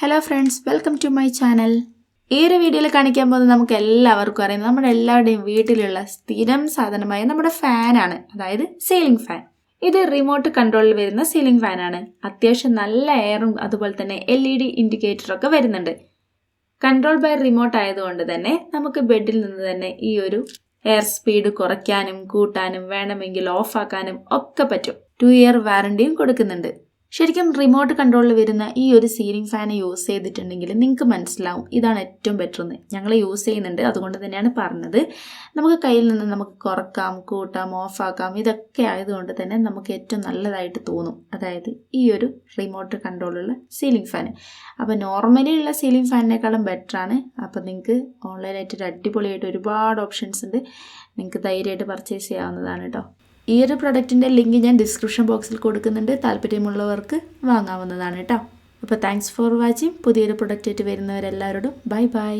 Hello friends welcome to my channel ഈ ഒരു വീഡിയോയിൽ കാണിക്കാൻ പോകുന്നത് നമുക്ക് എല്ലാവർക്കും അറിയാം. നമ്മുടെ എല്ലാവരുടെയും വീട്ടിലുള്ള സ്ഥിരം സാധനമായ നമ്മുടെ ഫാനാണ് അതായത് സീലിംഗ് ഫാൻ ഇത് റിമോട്ട് കൺട്രോളിൽ വരുന്ന സീലിംഗ് ഫാനാണ് അത്യാവശ്യം നല്ല എയറും അതുപോലെ തന്നെ എൽ ഇ ഡി ഇൻഡിക്കേറ്ററൊക്കെ വരുന്നുണ്ട്. കൺട്രോൾ ബൈ റിമോട്ട് ആയതുകൊണ്ട് തന്നെ നമുക്ക് ബെഡിൽ നിന്ന് തന്നെ ഈ ഒരു എയർ സ്പീഡ് കുറയ്ക്കാനും കൂട്ടാനും വേണമെങ്കിൽ ഓഫാക്കാനും ഒക്കെ പറ്റും. ടു ഇയർ വാറണ്ടിയും കൊടുക്കുന്നുണ്ട്. ശരിക്കും റിമോട്ട് കൺട്രോളിൽ വരുന്ന ഈ ഒരു സീലിംഗ് ഫാൻ യൂസ് ചെയ്തിട്ടുണ്ടെങ്കിൽ നിങ്ങൾക്ക് മനസ്സിലാവും ഇതാണ് ഏറ്റവും ബെറ്റർ എന്ന് ഞങ്ങൾ യൂസ് ചെയ്യുന്നുണ്ട് അതുകൊണ്ട് തന്നെയാണ് പറഞ്ഞത്. നമുക്ക് കയ്യിൽ നിന്ന് നമുക്ക് കുറക്കാം കൂട്ടാം ഓഫാക്കാം ഇതൊക്കെ ആയതുകൊണ്ട് തന്നെ നമുക്ക് ഏറ്റവും നല്ലതായിട്ട് തോന്നും. അതായത് ഈ ഒരു റിമോട്ട് കൺട്രോളുള്ള സീലിംഗ് ഫാൻ അപ്പോൾ നോർമലി ഉള്ള സീലിംഗ് ഫാനിനേക്കാളും ബെറ്ററാണ് അപ്പോൾ നിങ്ങൾക്ക് ഓൺലൈനായിട്ട് ഒരു അടിപൊളിയായിട്ട് ഒരുപാട് ഓപ്ഷൻസ് ഉണ്ട്. നിങ്ങൾക്ക് ധൈര്യമായിട്ട് പർച്ചേസ് ചെയ്യാവുന്നതാണ് കേട്ടോ ഈ ഒരു പ്രൊഡക്റ്റിന്റെ ലിങ്ക് ഞാൻ ഡിസ്ക്രിപ്ഷൻ ബോക്സിൽ കൊടുക്കുന്നുണ്ട്. താല്പര്യമുള്ളവർക്ക് വാങ്ങാവുന്നതാണ് കേട്ടോ. അപ്പോൾ താങ്ക്സ് ഫോർ വാച്ചിങ് പുതിയൊരു പ്രൊഡക്റ്റായിട്ട് വരുന്നവരെല്ലാവരോടും ബൈ ബൈ